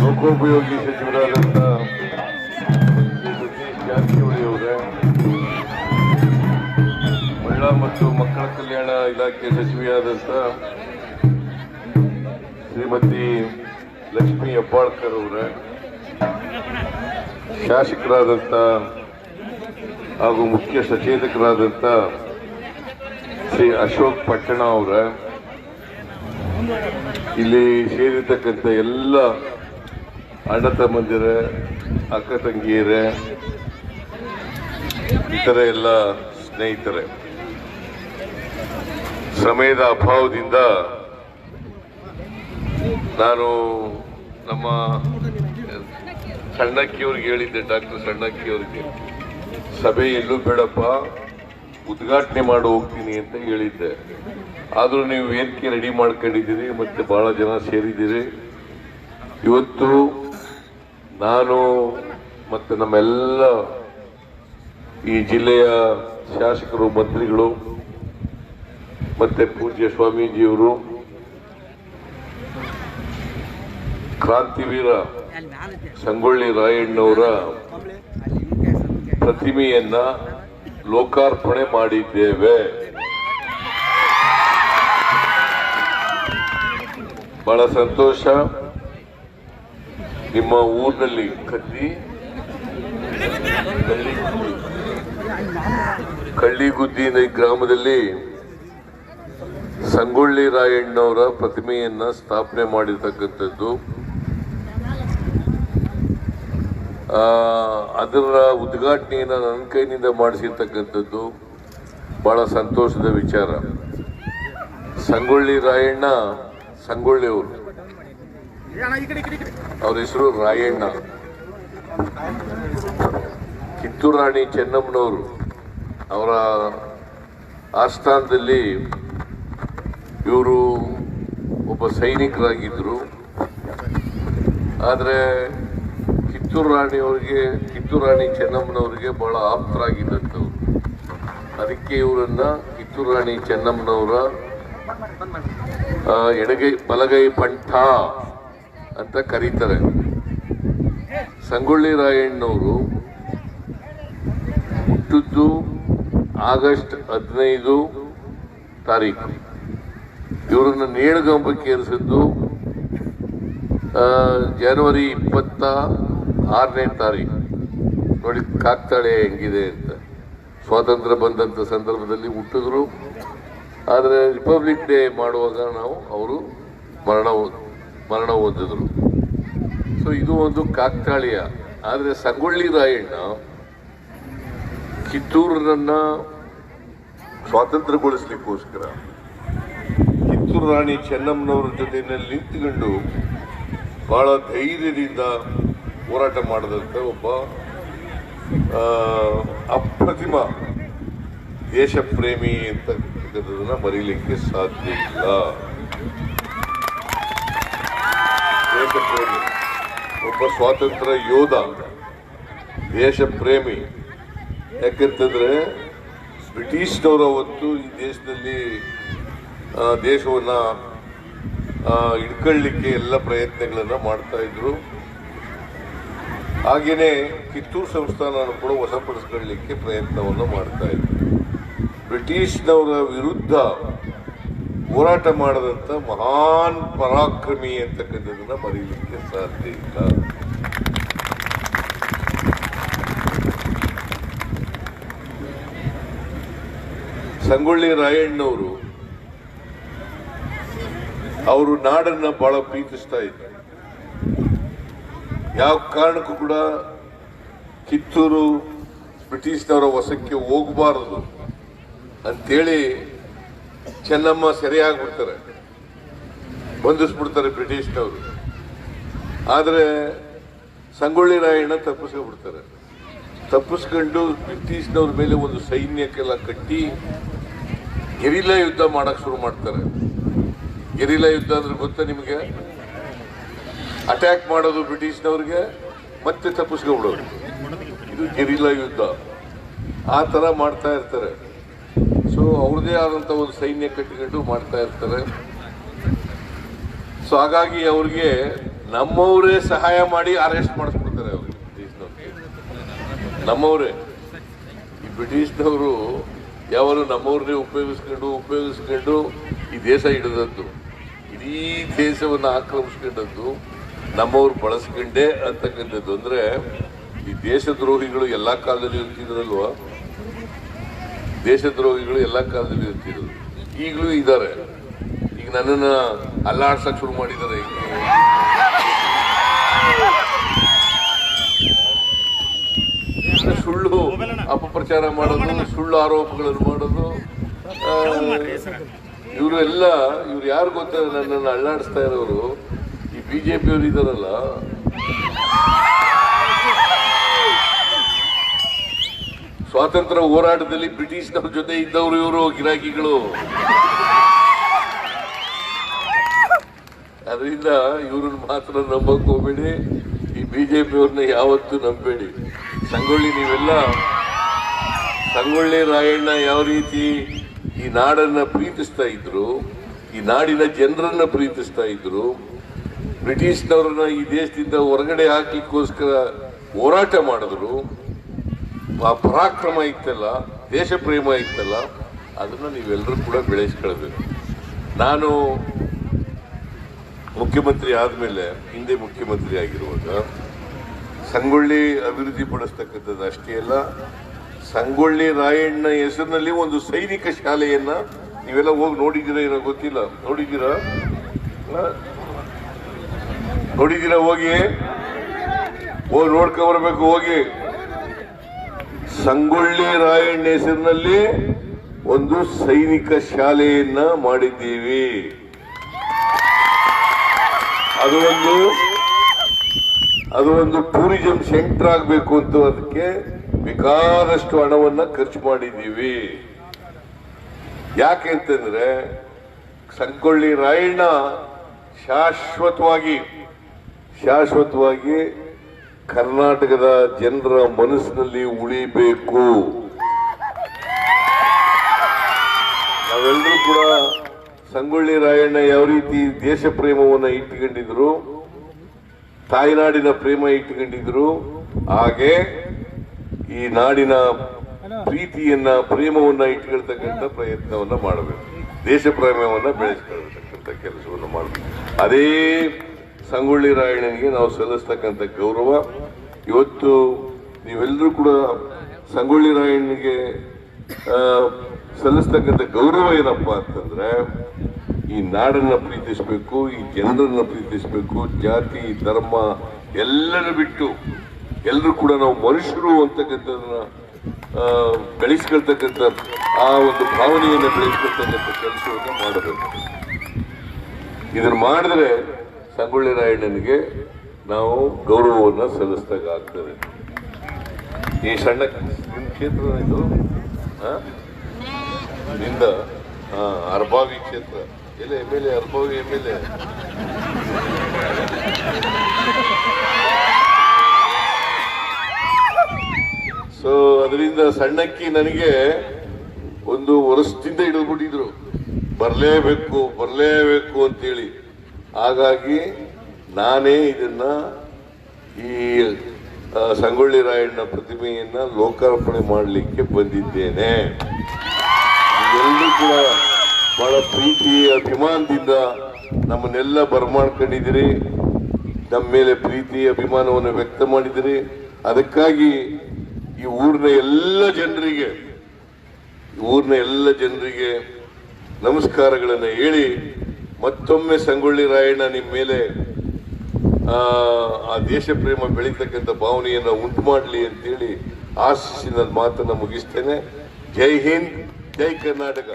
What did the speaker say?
ಲೋಕೋಪಯೋಗಿ ಸಚಿವರಾದಂಥ ಸತೀಶ್ ಜಾರಕಿಹೊಳಿ ಅವರೇ. ಮಹಿಳಾ ಮತ್ತು ಮಕ್ಕಳ ಕಲ್ಯಾಣ ಇಲಾಖೆ ಸಚಿವೆಯಾದಂಥ ಶ್ರೀಮತಿ ಲಕ್ಷ್ಮೀ ಹೆಬ್ಬಾಳ್ಕರ್ ಅವರೇ. ಶಾಸಕರಾದಂಥ ಹಾಗೂ ಮುಖ್ಯ ಸಚೇತಕರಾದಂಥ ಶ್ರೀ ಅಶೋಕ್ ಪಟ್ಟಣ ಅವರ. ಇಲ್ಲಿ ಸೇರಿರ್ತಕ್ಕಂಥ ಎಲ್ಲ ಅಣ್ಣ ತಮ್ಮಂದಿರ, ಅಕ್ಕ ತಂಗಿಯರೇ, ಇತರ ಎಲ್ಲ ಸ್ನೇಹಿತರೆ, ಸಮಯದ ಅಭಾವದಿಂದ ನಾನು ನಮ್ಮ ಸಣ್ಣಕ್ಕಿಯವ್ರಿಗೆ ಹೇಳಿದ್ದೆ, ಡಾಕ್ಟರ್ ಸಣ್ಣಕ್ಕಿಯವ್ರಿಗೆ ಸಭೆ ಎಲ್ಲೂ ಬೇಡಪ್ಪ, ಉದ್ಘಾಟನೆ ಮಾಡಿ ಹೋಗ್ತೀನಿ ಅಂತ ಹೇಳಿದ್ದೆ. ಆದರೂ ನೀವು ವೇದಿಕೆ ರೆಡಿ ಮಾಡ್ಕೊಂಡಿದ್ದೀರಿ, ಮತ್ತೆ ಭಾಳ ಜನ ಸೇರಿದ್ದೀರಿ. ಇವತ್ತು ನಾನು ಮತ್ತು ನಮ್ಮೆಲ್ಲ ಈ ಜಿಲ್ಲೆಯ ಶಾಸಕರು, ಮಂತ್ರಿಗಳು, ಮತ್ತೆ ಪೂಜ್ಯ ಸ್ವಾಮೀಜಿಯವರು, ಕ್ರಾಂತಿವೀರ ಸಂಗೊಳ್ಳಿ ರಾಯಣ್ಣವರ ಪ್ರತಿಮೆಯನ್ನ ಲೋಕಾರ್ಪಣೆ ಮಾಡಿದ್ದೇವೆ. ಬಹಳ ಸಂತೋಷ. ನಿಮ್ಮ ಊರಿನಲ್ಲಿ ಕದ್ದಿ ಕಳ್ಳಿ, ಕಳ್ಳಿಗುದ್ದಿ ಈ ಗ್ರಾಮದಲ್ಲಿ ಸಂಗೊಳ್ಳಿ ರಾಯಣ್ಣವರ ಪ್ರತಿಮೆಯನ್ನ ಸ್ಥಾಪನೆ ಮಾಡಿರ್ತಕ್ಕಂಥದ್ದು. ಅದರ ಉದ್ಘಾಟನೆಯನ್ನು ನನ್ನ ಕೈನಿಂದ ಮಾಡಿಸಿರ್ತಕ್ಕಂಥದ್ದು ಬಹಳ ಸಂತೋಷದ ವಿಚಾರ. ಸಂಗೊಳ್ಳಿ ರಾಯಣ್ಣ ಸಂಗೊಳ್ಳಿ ಅವರು ಹೆಸರು ರಾಯಣ್ಣ. ಕಿತ್ತೂರು ರಾಣಿ ಚೆನ್ನಮ್ಮನವರು ಅವರ ಆಸ್ಥಾನದಲ್ಲಿ ಇವರು ಒಬ್ಬ ಸೈನಿಕರಾಗಿದ್ದರು ಆದರೆ ಕಿತ್ತೂರು ರಾಣಿಯವರಿಗೆ ಕಿತ್ತೂರು ರಾಣಿ ಚೆನ್ನಮ್ಮನವರಿಗೆ ಬಹಳ ಆಪ್ತರಾಗಿದ್ದಂಥವ್ರು. ಅದಕ್ಕೆ ಇವರನ್ನು ಕಿತ್ತೂರು ರಾಣಿ ಚೆನ್ನಮ್ಮನವರ ಎಡಗೈ, ಬಲಗೈ ಪಂಠ ಅಂತ ಕರೀತಾರೆ. ಸಂಗೊಳ್ಳಿ ರಾಯಣ್ಣವರು ಹುಟ್ಟಿದ್ದು ಆಗಸ್ಟ್ ಹದಿನೈದು ತಾರೀಕು. ಇವರನ್ನು ನೇಣುಗಂಬಕ್ಕೆ ಏರಿಸಿದ್ದು ಜನವರಿ ಇಪ್ಪತ್ತ ಆರನೇ ತಾರೀಕು. ನೋಡಿ, ಕಾಕ್ತಾಳೆ ಹೆಂಗಿದೆ ಅಂತ. ಸ್ವಾತಂತ್ರ್ಯ ಬಂದಂಥ ಸಂದರ್ಭದಲ್ಲಿ ಹುಟ್ಟಿದ್ರು. ಆದರೆ ರಿಪಬ್ಲಿಕ್ ಡೇ ಮಾಡುವಾಗ ನಾವು ಅವರು ಮರಣ ಮರಣ ಹೊಂದಿದ್ರು. ಸೊ ಇದು ಒಂದು ಕಾಕ್ತಾಳೀಯ. ಆದರೆ ಸಂಗೊಳ್ಳಿ ರಾಯಣ್ಣ ಕಿತ್ತೂರನ್ನ ಸ್ವಾತಂತ್ರ್ಯಗೊಳಿಸ್ಲಿಕ್ಕೋಸ್ಕರ ಕಿತ್ತೂರು ರಾಣಿ ಚೆನ್ನಮ್ಮನವರ ಜೊತೆಯಲ್ಲಿ ನಿಂತುಕೊಂಡು ಬಹಳ ಧೈರ್ಯದಿಂದ ಹೋರಾಟ ಮಾಡಿದಂಥ ಒಬ್ಬ ಅಪ್ರತಿಮ ದೇಶ ಪ್ರೇಮಿ ಅಂತಕ್ಕಂಥದ್ದನ್ನ ಮರೀಲಿಕ್ಕೆ ಸಾಧ್ಯ ಇಲ್ಲ ದೇಶ ಪ್ರೇಮಿ ಒಬ್ಬ ಸ್ವಾತಂತ್ರ್ಯ ಯೋಧ ದೇಶ ಪ್ರೇಮಿ ಯಾಕಂತಂದ್ರೆ ಬ್ರಿಟಿಷ್ನವರು ಅವತ್ತು ಈ ದೇಶದಲ್ಲಿ ದೇಶವನ್ನ ಹಿಡ್ಕೊಳ್ಳಿಕ್ಕೆ ಎಲ್ಲ ಪ್ರಯತ್ನಗಳನ್ನ ಮಾಡ್ತಾ ಇದ್ರು. ಹಾಗೇನೆ ಕಿತ್ತೂರು ಸಂಸ್ಥಾನ ಕೂಡ ವಶಪಡಿಸ್ಕೊಳ್ಳಿಕ್ಕೆ ಪ್ರಯತ್ನವನ್ನು ಮಾಡ್ತಾ ಇದ್ರು. ಬ್ರಿಟಿಷ್ನವರ ವಿರುದ್ಧ ಹೋರಾಟ ಮಾಡಿದಂಥ ಮಹಾನ್ ಪರಾಕ್ರಮಿ ಅಂತಕ್ಕಂಥದ್ದನ್ನ ಮರೀಲಿಕ್ಕೆ ಸಾಧ್ಯ ಇಲ್ಲ. ಸಂಗೊಳ್ಳಿ ರಾಯಣ್ಣವರು ಅವರು ನಾಡನ್ನ ಬಹಳ ಪ್ರೀತಿಸ್ತಾ ಇದ್ರು ಯಾವ ಕಾರಣಕ್ಕೂ ಕೂಡ ಕಿತ್ತೂರು ಬ್ರಿಟಿಷ್ನವರ ವಶಕ್ಕೆ ಹೋಗಬಾರದು ಅಂತೇಳಿ ಚೆನ್ನಮ್ಮ ಸೆರೆಯಾಗ್ಬಿಡ್ತಾರೆ. ಬಂಧಿಸ್ಬಿಡ್ತಾರೆ ಬ್ರಿಟಿಷ್ನವರು. ಆದರೆ ಸಂಗೊಳ್ಳಿ ರಾಯಣ್ಣ ತಪ್ಪಿಸ್ಕೊಂಡ್ಬಿಡ್ತಾರೆ ತಪ್ಪಿಸ್ಕೊಂಡು ಬ್ರಿಟಿಷ್ನವ್ರ ಮೇಲೆ ಒಂದು ಸೈನ್ಯಕ್ಕೆಲ್ಲ ಕಟ್ಟಿ ಗೆರಿಲಾ ಯುದ್ಧ ಮಾಡೋಕ್ಕೆ ಶುರು ಮಾಡ್ತಾರೆ. ಗೆರಿಲಾ ಯುದ್ಧ ಅಂದ್ರೆ ಗೊತ್ತಾ ನಿಮಗೆ? ಅಟ್ಯಾಕ್ ಮಾಡೋದು ಬ್ರಿಟಿಷ್ನವ್ರಿಗೆ, ಮತ್ತೆ ತಪ್ಪಿಸ್ಕೊಂಡ್ಬಿಡೋದು ಇದು ಗೆರಿಲಾ ಯುದ್ಧ. ಆ ಥರ ಮಾಡ್ತಾ ಇರ್ತಾರೆ. ಸೊ ಅವ್ರದೇ ಆದಂಥ ಒಂದು ಸೈನ್ಯ ಕಟ್ಟಿಕೊಂಡು ಮಾಡ್ತಾ ಇರ್ತಾರೆ. ಸೊ ಹಾಗಾಗಿ ಅವ್ರಿಗೆ ನಮ್ಮವರೇ ಸಹಾಯ ಮಾಡಿ ಅರೆಸ್ಟ್ ಮಾಡಿಸ್ಬಿಡ್ತಾರೆ ಅವ್ರಿಗೆ ನಮ್ಮವರೇ. ಈ ಬ್ರಿಟಿಷ್ನವರು ಯಾವಾಗ ನಮ್ಮವ್ರನ್ನೇ ಉಪಯೋಗಿಸ್ಕೊಂಡು ಉಪಯೋಗಿಸ್ಕೊಂಡು ಈ ದೇಶ ಹಿಡಿದದ್ದು. ಇಡೀ ದೇಶವನ್ನು ಆಕ್ರಮಿಸ್ಕೊಂಡದ್ದು ನಮ್ಮವ್ರು ಬಳಸ್ಕೊಂಡೇ ಅಂತಕ್ಕಂಥದ್ದು. ಅಂದರೆ ಈ ದೇಶದ್ರೋಹಿಗಳು ಎಲ್ಲ ಕಾಲದಲ್ಲಿ ಇರ್ತಿದ್ರಲ್ವ? ದೇಶದ್ರೋಹಿಗಳು ಎಲ್ಲ ಕಾಲದಲ್ಲಿ ಇರ್ತಿದ್ರು ಈಗಲೂ ಇದ್ದಾರೆ. ಈಗ ನನ್ನನ್ನು ಅಲ್ಲಾಡ್ಸಕ್ ಶುರು ಮಾಡಿದ್ದಾರೆ ಸುಳ್ಳು ಅಪಪ್ರಚಾರ ಮಾಡೋದು, ಸುಳ್ಳು ಆರೋಪಗಳನ್ನು ಮಾಡೋದು ಇವರು ಎಲ್ಲ, ಇವ್ರು ಯಾರು ಗೊತ್ತಾರೆ ನನ್ನನ್ನು ಅಳ್ಳಾಡಿಸ್ತಾ ಇರೋರು? ಈ ಬಿಜೆಪಿ ಅವರು ಇದಾರಲ್ಲ ಸ್ವಾತಂತ್ರ್ಯ ಹೋರಾಟದಲ್ಲಿ ಬ್ರಿಟಿಷ್ನವ್ರ ಜೊತೆ ಇದ್ದವರು ಇವರು, ಗಿರಾಕಿಗಳು. ಅದರಿಂದ ಇವ್ರನ್ನ ಮಾತ್ರ ನಂಬಕ್ ಹೋಗ್ಬೇಡಿ. ಈ ಬಿಜೆಪಿ ಅವ್ರನ್ನ ಯಾವತ್ತೂ ನಂಬೇಡಿ ಸಂಗೊಳ್ಳಿ ನೀವೆಲ್ಲ, ಸಂಗೊಳ್ಳಿ ರಾಯಣ್ಣ ಯಾವ ರೀತಿ ಈ ನಾಡನ್ನ ಪ್ರೀತಿಸ್ತಾ ಇದ್ರು, ಈ ನಾಡಿನ ಜನರನ್ನ ಪ್ರೀತಿಸ್ತಾ ಇದ್ರು, ಬ್ರಿಟಿಷ್ನವ್ರನ್ನ ಈ ದೇಶದಿಂದ ಹೊರಗಡೆ ಹಾಕ್ಲಿಕ್ಕೋಸ್ಕರ ಹೋರಾಟ ಮಾಡಿದ್ರು ಆ ಪರಾಕ್ರಮ ಇತ್ತಲ್ಲ ದೇಶ ಪ್ರೇಮ ಇತ್ತಲ್ಲ, ಅದನ್ನು ನೀವೆಲ್ಲರೂ ಕೂಡ ಬೆಳೆಸ್ಕೊಳ್ಬೇಕು. ನಾನು ಮುಖ್ಯಮಂತ್ರಿ ಆದಮೇಲೆ, ಹಿಂದೆ ಮುಖ್ಯಮಂತ್ರಿ ಆಗಿರುವಾಗ, ಸಂಗೊಳ್ಳಿ ಅಭಿವೃದ್ಧಿ ಪಡಿಸ್ತಕ್ಕಂಥದ್ದು ಅಷ್ಟೇ ಅಲ್ಲ, ಸಂಗೊಳ್ಳಿ ರಾಯಣ್ಣ ಹೆಸರಿನಲ್ಲಿ ಒಂದು ಸೈನಿಕ ಶಾಲೆಯನ್ನ ನೀವೆಲ್ಲ ಹೋಗಿ ನೋಡಿದ್ದೀರಾ ಏನೋ ಗೊತ್ತಿಲ್ಲ. ನೋಡಿದ್ದೀರಾ? ನೋಡಿದ್ದೀರಾ ಹೋಗಿ? ಹೋಗಿ ನೋಡ್ಕೊ ಬರ್ಬೇಕು, ಹೋಗಿ. ಸಂಗೊಳ್ಳಿ ರಾಯಣ್ಣ ಹೆಸರಿನಲ್ಲಿ ಒಂದು ಸೈನಿಕ ಶಾಲೆಯನ್ನ ಮಾಡಿದ್ದೀವಿ. ಅದು ಒಂದು ಅದು ಒಂದು ಟೂರಿಸಂ ಸೆಂಟರ್ ಆಗಬೇಕು ಅಂತ ಅದಕ್ಕೆ ಬೇಕಾದಷ್ಟು ಹಣವನ್ನ ಖರ್ಚು ಮಾಡಿದ್ದೀವಿ. ಯಾಕೆ ಅಂತಂದ್ರೆ ಸಂಗೊಳ್ಳಿ ರಾಯಣ್ಣ ಶಾಶ್ವತವಾಗಿ ಶಾಶ್ವತವಾಗಿ ಕರ್ನಾಟಕದ ಜನರ ಮನಸ್ಸಿನಲ್ಲಿ ಉಳಿಬೇಕು. ನಾವೆಲ್ಲರೂ ಕೂಡ ಸಂಗೊಳ್ಳಿ ರಾಯಣ್ಣ ಯಾವ ರೀತಿ ದೇಶ ಪ್ರೇಮವನ್ನು ಇಟ್ಟುಕೊಂಡಿದ್ರು, ತಾಯ್ನಾಡಿನ ಪ್ರೇಮ ಇಟ್ಟುಕೊಂಡಿದ್ರು, ಹಾಗೆ ಈ ನಾಡಿನ ಪ್ರೀತಿಯನ್ನ, ಪ್ರೇಮವನ್ನ ಇಟ್ಕೊಳ್ತಕ್ಕಂಥ ಪ್ರಯತ್ನವನ್ನ ಮಾಡಬೇಕು. ದೇಶ ಪ್ರೇಮವನ್ನ ಬೆಳೆಸ್ಕೊಳ್ತಕ್ಕಂಥ ಕೆಲಸವನ್ನು ಮಾಡಬೇಕು. ಅದೇ ಸಂಗೊಳ್ಳಿ ರಾಯಣ್ಣನಿಗೆ ನಾವು ಸಲ್ಲಿಸ್ತಕ್ಕಂಥ ಗೌರವ. ಇವತ್ತು ನೀವೆಲ್ಲರೂ ಕೂಡ ಸಂಗೊಳ್ಳಿ ರಾಯಣ್ಣನಿಗೆ ಸಲ್ಲಿಸ್ತಕ್ಕಂಥ ಗೌರವ ಏನಪ್ಪ ಅಂತಂದ್ರೆ, ಈ ನಾಡನ್ನ ಪ್ರೀತಿಸಬೇಕು, ಈ ಜನರನ್ನ ಪ್ರೀತಿಸಬೇಕು, ಜಾತಿ, ಧರ್ಮ ಎಲ್ಲರ ಬಿಟ್ಟು ಎಲ್ಲರೂ ಕೂಡ ನಾವು ಮನುಷ್ಯರು ಅಂತಕ್ಕಂಥದನ್ನ ಬೆಳೆಸ್ಕೊಳ್ತಕ್ಕಂಥ ಆ ಒಂದು ಭಾವನೆಯನ್ನು ಬೆಳೆಸ್ಕೊಳ್ತಕ್ಕಂಥ ಕೆಲಸವನ್ನು ಮಾಡಬೇಕು. ಇದನ್ನು ಮಾಡಿದ್ರೆ ಸಂಗೊಳ್ಳಿ ರಾಯಣ್ಣನಿಗೆ ನಾವು ಗೌರವವನ್ನು ಸಲ್ಲಿಸ್ದಾಗ್ತದೆ ಈ ಸಣ್ಣ ನಿಮ್ಮ ಕ್ಷೇತ್ರ ಇದು? ನಿಂದ? ಅರ್ಬಾವಿ ಕ್ಷೇತ್ರ. ಎಲ್ಲ M L A, Arabhavi M L A? So ಅದರಿಂದ ಸಣ್ಣಕ್ಕಿ ನನಗೆ ಒಂದು ವರ್ಷದಿಂದ ಹಿಡಿದ್ಬಿಟ್ಟಿದ್ರು. ಬರಲೇಬೇಕು ಬರಲೇಬೇಕು ಅಂತೇಳಿ. ಹಾಗಾಗಿ ನಾನೇ ಇದನ್ನ ಈ ಸಂಗೊಳ್ಳಿ ರಾಯಣ್ಣ ಪ್ರತಿಮೆಯನ್ನ ಲೋಕಾರ್ಪಣೆ ಮಾಡಲಿಕ್ಕೆ ಬಂದಿದ್ದೇನೆ. ಎಲ್ಲರೂ ಕೂಡ ಬಹಳ ಪ್ರೀತಿ ಅಭಿಮಾನದಿಂದ ನಮ್ಮನ್ನೆಲ್ಲ ಬರಮಾಡ್ಕೊಂಡಿದ್ದೀರಿ. ನಮ್ಮ ಮೇಲೆ ಪ್ರೀತಿ ಅಭಿಮಾನವನ್ನು ವ್ಯಕ್ತ ಮಾಡಿದಿರಿ ಅದಕ್ಕಾಗಿ ಈ ಊರಿನ ಎಲ್ಲ ಜನರಿಗೆ ಊರಿನ ಎಲ್ಲ ಜನರಿಗೆ ನಮಸ್ಕಾರಗಳನ್ನು ಹೇಳಿ ಮತ್ತೊಮ್ಮೆ ಸಂಗೊಳ್ಳಿ ರಾಯಣ್ಣ ನಿಮ್ಮ ಮೇಲೆ ಆ, ದೇಶ ಪ್ರೇಮ ಬೆಳೀತಕ್ಕಂಥ ಭಾವನೆಯನ್ನು ಉಂಟು ಮಾಡಲಿ ಅಂತೇಳಿ ಆಶಿಸಿ ನನ್ನ ಮಾತನ್ನು ಮುಗಿಸ್ತೇನೆ. ಜೈ ಹಿಂದ್ ಜೈ ಕರ್ನಾಟಕ.